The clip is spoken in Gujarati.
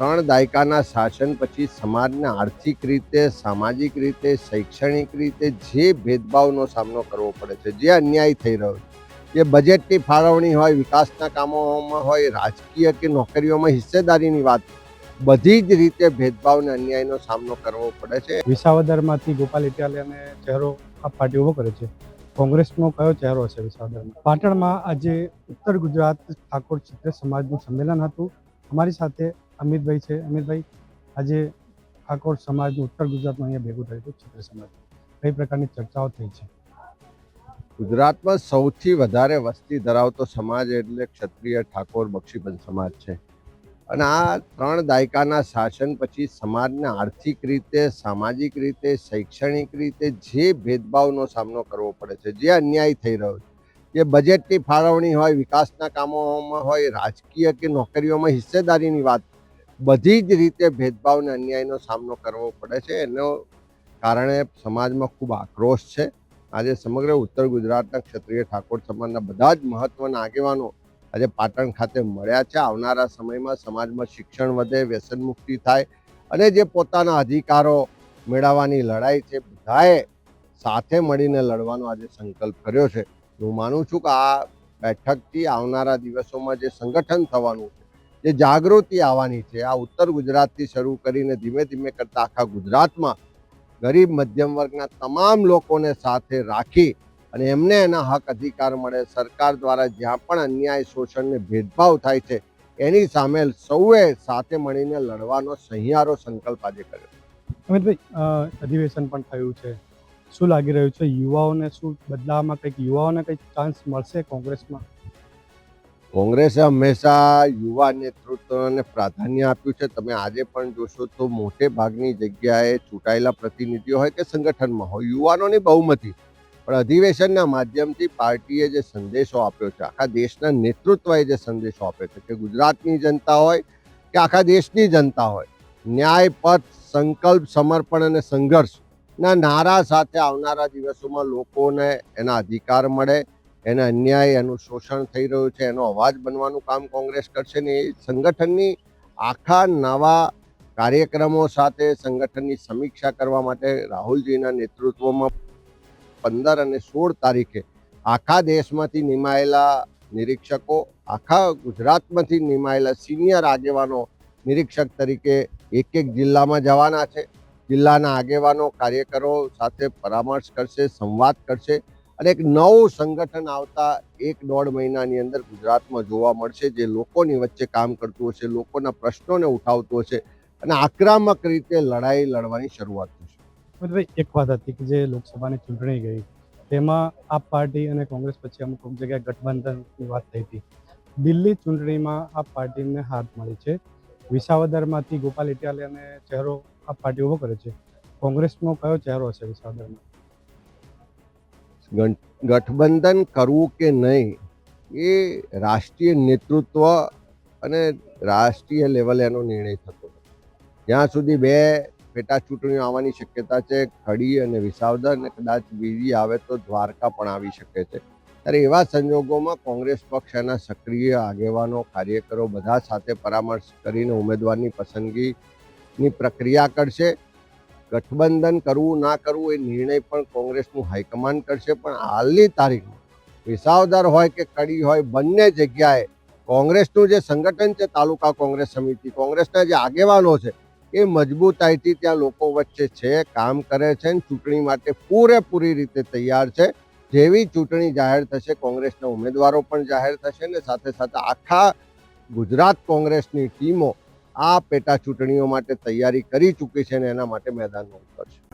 ત્રણ દાયકાના શાસન પછી સમાજને આર્થિક રીતે, સામાજિક રીતે, શૈક્ષણિક રીતે જે ભેદભાવનો સામનો કરવો પડે છે, જે અન્યાય થઈ રહ્યો છે, જે બજેટની ફાળવણી હોય, વિકાસના કામોમાં હોય, રાજકીય કે નોકરીઓમાં હિસ્સેદારીની વાત, બધી જ રીતે ભેદભાવ અને અન્યાયનો સામનો કરવો પડે છે. વિસાવદરમાંથી ગોપાલ ઇટાલિયાને ચહેરો આ પાર્ટી ઊભો કરે છે. કોંગ્રેસનો કયો ચહેરો છે વિસાવદરમાં? પાટણમાં આજે ઉત્તર ગુજરાત ઠાકોર ક્ષત્રિય સમાજનું સંમેલન હતું. અમારી સાથે અમિતભાઈ છે. અમિતભાઈ, આજે ઠાકોર સમાજનું ઉત્તર ગુજરાતમાં અહીંયા ભેગું થયું હતું, ક્ષત્રિય સમાજ. કઈ પ્રકારની ચર્ચાઓ થઈ છે? ગુજરાતમાં સૌથી વધારે વસ્તી ધરાવતો સમાજ એટલે ક્ષત્રિય ઠાકોર બક્ષીબંધ સમાજ છે. અને આ ત્રણ દાયકાના શાસન પછી સમાજને આર્થિક રીતે, સામાજિક રીતે, શૈક્ષણિક રીતે જે ભેદભાવનો સામનો કરવો પડે છે, જે અન્યાય થઈ રહ્યો છે જે બજેટની ફાળવણી હોય, વિકાસના કામોમાં હોય, રાજકીય કે નોકરીઓમાં હિસ્સેદારીની વાત બધી જ રીતે ભેદભાવ અને અન્યાયનો સામનો કરવો પડે છે. એનો કારણે સમાજમાં ખૂબ આક્રોશ છે. આજે સમગ્ર ઉત્તર ગુજરાતના ક્ષત્રિય ઠાકોર સમાજના બધા જ મહત્વના આગેવાનો આજે પાટણ ખાતે મળ્યા છે. આવનારા સમયમાં સમાજમાં શિક્ષણ વધે, વ્યસન મુક્તિ થાય અને જે પોતાના અધિકારો મેળવવાની લડાઈ છે, બધાએ સાથે મળીને લડવાનો આજે સંકલ્પ કર્યો છે. હું માનું છું કે આ બેઠકથી આવનારા દિવસોમાં જે સંગઠન થવાનું છે, જે જાગૃતિ આવવાની છે, આ ઉત્તર ગુજરાતથી શરૂ કરીને ધીમે ધીમે કરતા આખા ગુજરાતમાં ગરીબ મધ્યમ વર્ગના તમામ લોકોને સાથે રાખી અને એમને એના હક અધિકાર મળે, સરકાર દ્વારા જ્યાં પણ અન્યાય, શોષણ ને ભેદભાવ થાય છે, એની સામે સૌએ સાથે મળીને લડવાનો સહિયારો સંકલ્પ આજે કર્યો. અમિતભાઈ અધિવેશન પણ થયું છે. શું લાગી રહ્યું છે? યુવાઓને શું બદલાવમાં કંઈક યુવાઓને કંઈક ચાન્સ મળશે કોંગ્રેસમાં? કોંગ્રેસે હંમેશા યુવા નેતૃત્વને પ્રાધાન્ય આપ્યું છે. તમે આજે પણ જોશો તો મોટે ભાગની જગ્યાએ ચૂંટાયેલા પ્રતિનિધિઓ હોય કે સંગઠનમાં હોય, યુવાનોની બહુમતી પણ અધિવેશનના માધ્યમથી પાર્ટીએ જે સંદેશો આપ્યો છે, આખા દેશના નેતૃત્વએ જે સંદેશો આપ્યો છે કે ગુજરાતની જનતા હોય કે આખા દેશની જનતા હોય ન્યાય પથ સંકલ્પ, સમર્પણ અને સંઘર્ષના નારા સાથે આવનારા દિવસોમાં લોકોને એના અધિકાર મળે, એને અન્યાય, એનું શોષણ થઈ રહ્યું છે, એનો અવાજ બનવાનું કામ કોંગ્રેસ કરશે ને એ સંગઠનની આખા નવા કાર્યક્રમો સાથે સંગઠનની સમીક્ષા કરવા માટે રાહુલજીના નેતૃત્વમાં પંદર અને સોળ તારીખે આખા દેશમાંથી નિમાયેલા નિરીક્ષકો, આખા ગુજરાતમાંથી નિમાયેલા સિનિયર આગેવાનો નિરીક્ષક તરીકે એક એક જિલ્લામાં જવાના છે. જિલ્લાના આગેવાનો, કાર્યકરો સાથે પરામર્શ કરશે, સંવાદ કરશે અને એક નવું સંગઠન આવતા એક દોઢ મહિનાની અંદર ગુજરાતમાં જોવા મળશે જે લોકોની વચ્ચે કામ કરતું હશે, લોકોના પ્રશ્નોને ઉઠાવતું હશે અને આક્રમક રીતે લડાઈ લડવાની શરૂઆત થશે. અમિતભાઈ, એક વાત હતી કે જે લોકસભાની ચૂંટણી ગઈ, તેમાં આપ પાર્ટી અને કોંગ્રેસ પછી અમુક અમુક જગ્યાએ ગઠબંધનની વાત થઈ હતી. દિલ્હી ચૂંટણીમાં આપ પાર્ટીને હાથ મળી છે. વિસાવદરમાંથી ગોપાલ ઇટાલિયાને ચહેરો આપ પાર્ટી ઊભો કરે છે. કોંગ્રેસનો કયો ચહેરો છે વિસાવદરમાં? ગઠબંધન કરવું કે નહીં, એ રાષ્ટ્રીય નેતૃત્વ અને રાષ્ટ્રીય લેવલે એનો નિર્ણય થતો જ્યાં સુધી બે પેટા ચૂંટણીઓ આવવાની શક્યતા છે, ખડી અને વિસાવદર અને કદાચ બીજી આવે તો દ્વારકા પણ આવી શકે છે. ત્યારે એવા સંજોગોમાં કોંગ્રેસ પક્ષ એના સક્રિય આગેવાનો, કાર્યકરો બધા સાથે પરામર્શ કરીને ઉમેદવારની પસંદગીની પ્રક્રિયા કરશે. ગઠબંધન કરવું ના કરવું એ નિર્ણય પણ કોંગ્રેસનું હાઈકમાન્ડ કરશે. પણ હાલની તારીખમાં વિસાવદર હોય કે કડી હોય, બંને જગ્યાએ કોંગ્રેસનું જે સંગઠન છે, તાલુકા કોંગ્રેસ સમિતિ, કોંગ્રેસના જે આગેવાનો છે, એ મજબૂતાઈથી ત્યાં લોકો વચ્ચે છે, કામ કરે છે ચૂંટણી માટે પૂરેપૂરી રીતે તૈયાર છે. જેવી ચૂંટણી જાહેર થશે, કોંગ્રેસના ઉમેદવારો પણ જાહેર થશે ને સાથે સાથે આખા ગુજરાત કોંગ્રેસની ટીમો આ પેટા ચૂંટણીઓ માટે તૈયારી કરી ચૂકી છે અને એના માટે મેદાનમાં ઉતરશે.